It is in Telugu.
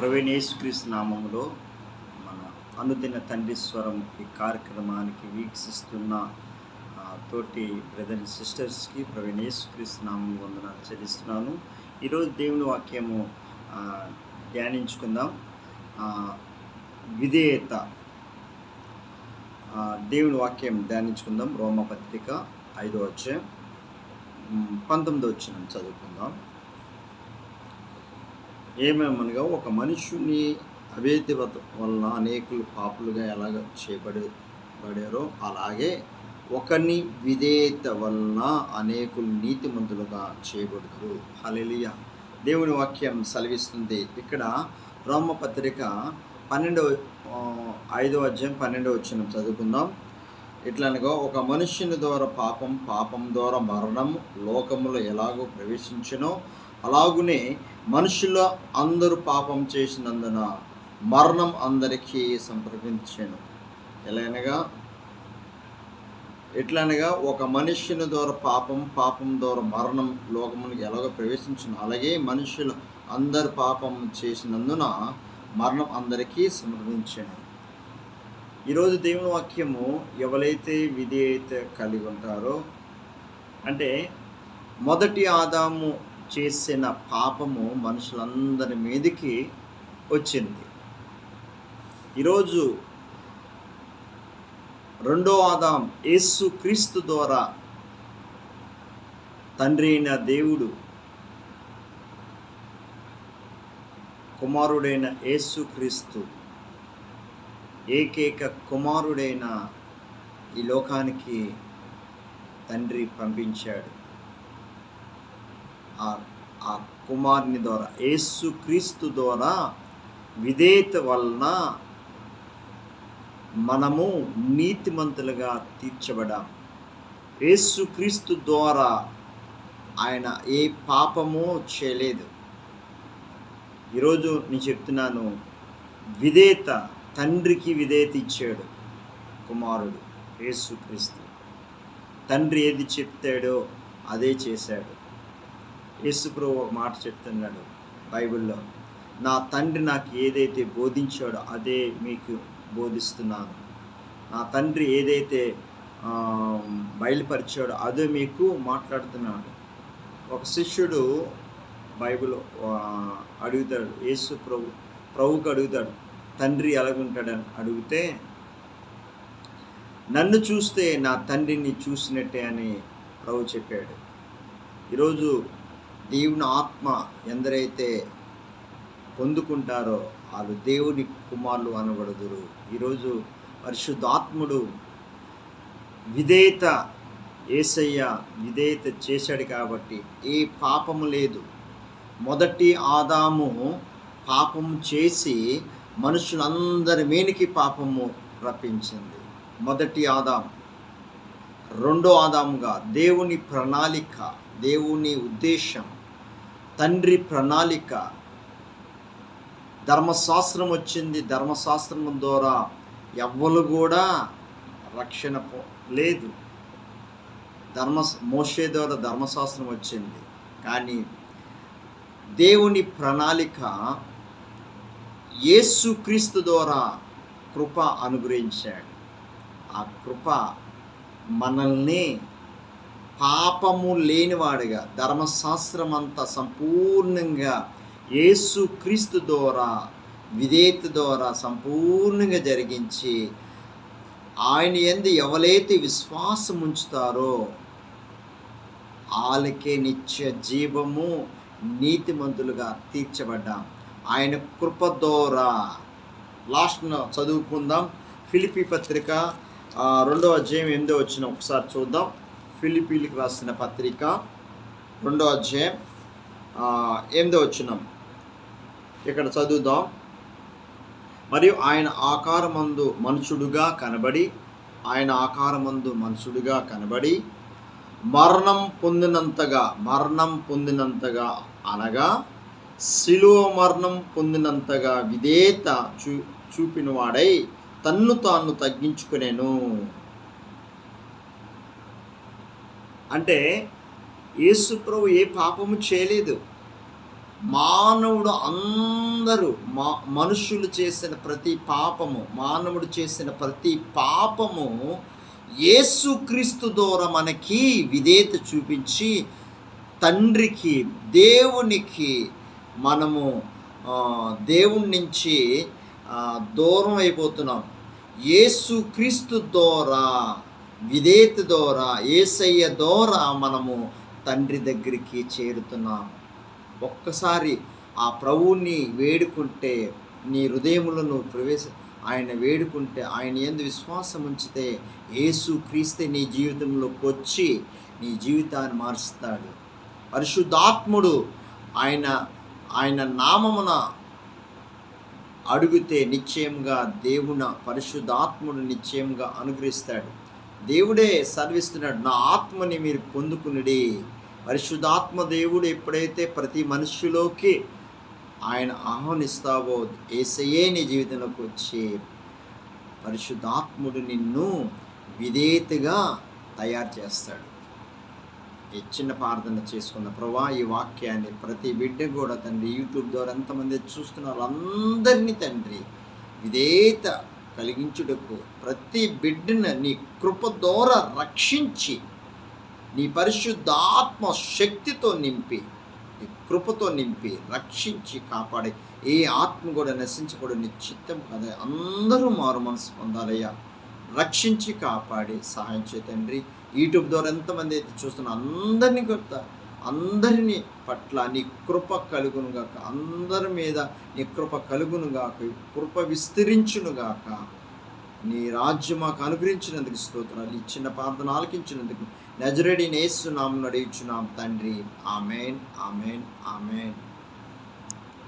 ప్రవీణేశ్వరీస్ నామంలో మన అనుదిన తండ్రి స్వరం ఈ కార్యక్రమానికి వీక్షిస్తున్న తోటి బ్రదర్ సిస్టర్స్కి ప్రవీణేశ్వరీస్ నామం వందనాలు చెల్లిస్తున్నాను. ఈరోజు దేవుని వాక్యము ధ్యానించుకుందాం. విధేయత. దేవుని వాక్యం ధ్యానించుకుందాం. రోమపత్రిక ఐదో వచ్చే పంతొమ్మిదో వచ్చిన చదువుకుందాం. ఏమేమనగా ఒక మనుషుని అవేదివత వలన అనేకులు పాపులుగా ఎలాగ చేయబడి పడారో అలాగే ఒకని విధేయత వలన అనేకులు నీతిమంతులుగా చేయబడుతారు హల్లెలూయా. దేవుని వాక్యం సెలవిస్తుంది. ఇక్కడ రోమపత్రిక పన్నెండవ ఐదవ అధ్యాయం పన్నెండవ వచ్చిన చదువుకుందాం. ఇట్లనగా ఒక మనుష్యుని ద్వారా పాపం పాపం ద్వారా మరణం లోకములో ఎలాగో ప్రవేశించనో అలాగునే మనుషుల అందరూ పాపం చేసినందున మరణం అందరికీ సంప్రదించాను. ఎలాగనగా ఎట్లనగా ఒక మనుష్యుని ద్వారా పాపం పాపం ద్వారా మరణం లోకమునికి ఎలాగో ప్రవేశించను. అలాగే మనుషులు అందరు పాపం చేసినందున మరణం అందరికీ సంప్రదించాను. ఈరోజు దేవుని వాక్యము ఎవరైతే అయితే కలిగి ఉంటారో అంటే మొదటి ఆదాము చేసిన పాపము మనుషులందరి మీదకి వచ్చింది. ఈరోజు రెండో ఆదాం యేసు క్రీస్తు ద్వారా తండ్రి అయిన దేవుడు కుమారుడైన యేసు క్రీస్తు ఏకైక కుమారుడైన ఈ లోకానికి తండ్రి పంపించాడు. ఆ ఆ కుమారుని ద్వారా యేసు క్రీస్తు ద్వారా విధేయత వలన మనము నీతిమంతులుగా తీర్చబడాం. యేసు క్రీస్తు ద్వారా ఆయన ఏ పాపము చేయలేదు. ఈరోజు నేను చెప్తున్నాను విధేయత తండ్రికి విధేయత ఇచ్చాడు కుమారుడు యేసుక్రీస్తు తండ్రి ఏది చెప్తాడో అదే చేశాడు. యేసుప్రభు ఒక మాట చెప్తున్నాడు బైబిల్లో నా తండ్రి నాకు ఏదైతే బోధించాడో అదే మీకు బోధిస్తున్నాను. నా తండ్రి ఏదైతే బయలుపరిచాడో అదే మీకు మాట్లాడుతున్నాడు. ఒక శిష్యుడు బైబిల్ అడుగుతాడు యేసు ప్రభు ప్రభుకు అడుగుతాడు తండ్రి ఎలాగుంటాడని అడిగితే నన్ను చూస్తే నా తండ్రిని చూసినట్టే అని ప్రభు చెప్పాడు. ఈరోజు దేవుని ఆత్మ ఎందరైతే పొందుకుంటారో వాళ్ళు దేవుని కుమారులు అనబడుదురు. ఈరోజు పరిశుద్ధాత్ముడు విధేయత ఏసయ్య విధేయత చేశాడు కాబట్టి ఏ పాపము లేదు. మొదటి ఆదాము పాపము చేసి మనుషులందరి మేనికి పాపము రప్పించింది. మొదటి ఆదాం. రెండో ఆదాముగా దేవుని ప్రణాళిక దేవుని ఉద్దేశం తండ్రి ప్రణాళిక. ధర్మశాస్త్రం వచ్చింది. ధర్మశాస్త్రం ద్వారా ఎవ్వరు కూడా రక్షణ లేదు. ధర్మ మోషే ద్వారా ధర్మశాస్త్రం వచ్చింది. కానీ దేవుని ప్రణాళిక యేసుక్రీస్తు ద్వారా కృప అనుగ్రహించాడు. ఆ కృప మనల్ని పాపము లేనివాడిగా ధర్మశాస్త్రం అంతా సంపూర్ణంగా యేసు క్రీస్తు ద్వారా విధేయత ద్వారా సంపూర్ణంగా జరిగించి ఆయన ఎందు ఎవరైతే విశ్వాసం ఉంచుతారో వాళ్ళకే నిత్య జీవము నీతిమంతులుగా తీర్చబడ్డాం. ఆయన కృప ద్వారా. లాస్ట్ను చదువుకుందాం. ఫిలిపి పత్రిక రెండో అధ్యాయం ఎనిమిదో వచ్చిన ఒకసారి చూద్దాం. ఫిలిపీలకు రాసిన పత్రిక రెండో అధ్యాయం ఎనిమిదో వచ్చినాం ఇక్కడ చదువుదాం. మరియు ఆయన ఆకారమందు మనుషుడుగా కనబడి ఆయన ఆకారమందు మనుషుడుగా కనబడి మరణం పొందినంతగా మరణం పొందినంతగా అనగా శిలువ మరణం పొందినంతగా విధేయత చూ చూపినవాడై తన్ను తాను తగ్గించుకునేను. అంటే యేసు ప్రభు ఏ పాపము చేయలేదు. మానవుడు అందరూ మా మనుషులు చేసిన ప్రతి పాపము మానవుడు చేసిన ప్రతి పాపము యేసుక్రీస్తు ద్వారా మనకి విధేయత చూపించి తండ్రికి దేవునికి మనము దేవుడి నుంచి దూరం అయిపోతున్నాం. యేసుక్రీస్తు ద్వారా విధేత ద్వారా ఏసయ్య ద్వారా మనము తండ్రి దగ్గరికి చేరుతున్నాం. ఒక్కసారి ఆ ప్రభువుని వేడుకుంటే నీ హృదయములను ప్రవేశ ఆయన వేడుకుంటే ఆయన ఎందు విశ్వాసం ఉంచితే యేసు క్రీస్తే నీ జీవితంలోకి వచ్చి నీ జీవితాన్ని మారుస్తాడు. పరిశుద్ధాత్ముడు ఆయన ఆయన నామమున అడిగితే నిశ్చయంగా దేవున పరిశుద్ధాత్ముడు నిశ్చయంగా అనుగ్రహిస్తాడు. దేవుడే సర్విస్తున్నాడు. నా ఆత్మని మీరు పొందుకునిడి. పరిశుద్ధాత్మ దేవుడు ఎప్పుడైతే ప్రతి మనుష్యులోకి ఆయన ఆహ్వానిస్తావో ఏసయే నీ జీవితంలోకి వచ్చి పరిశుద్ధాత్ముడు నిన్ను విధేయతగా తయారు చేస్తాడు. ఈ చిన్న ప్రార్థన చేసుకున్న ప్రభా ఈ వాక్యాన్ని ప్రతి బిడ్డ కూడా తండ్రి యూట్యూబ్ ద్వారా ఎంతమంది చూస్తున్నారు అందరినీ తండ్రి విధేయత కలిగించుటకు ప్రతి బిడ్డను నీ కృప ద్వారా రక్షించి నీ పరిశుద్ధాత్మ శక్తితో నింపి నీ కృపతో నింపి రక్షించి కాపాడే ఏ ఆత్మ కూడా నశించకూడదు నీ చిత్తం కదా. అందరూ మారు మనసు పొందాలయ్యా. రక్షించి కాపాడి సహాయం చేయ తండ్రి. యూట్యూబ్ ద్వారా ఎంతమంది అయితే చూస్తున్న అందరినీ కొడతారు అందరినీ పట్ల నీ కృప కలుగునుగాక. అందరి మీద నీ కృప కలుగునుగాక. కృప విస్తరించునుగాక. నీ రాజ్యం మాకు అనుగ్రహించినందుకు స్తోత్రాలు. ఈ చిన్న ప్రార్థన ఆలకించినందుకు. నజరడి నేస్తున్నాము నడిచున్నాం తండ్రి. Amen amen amen.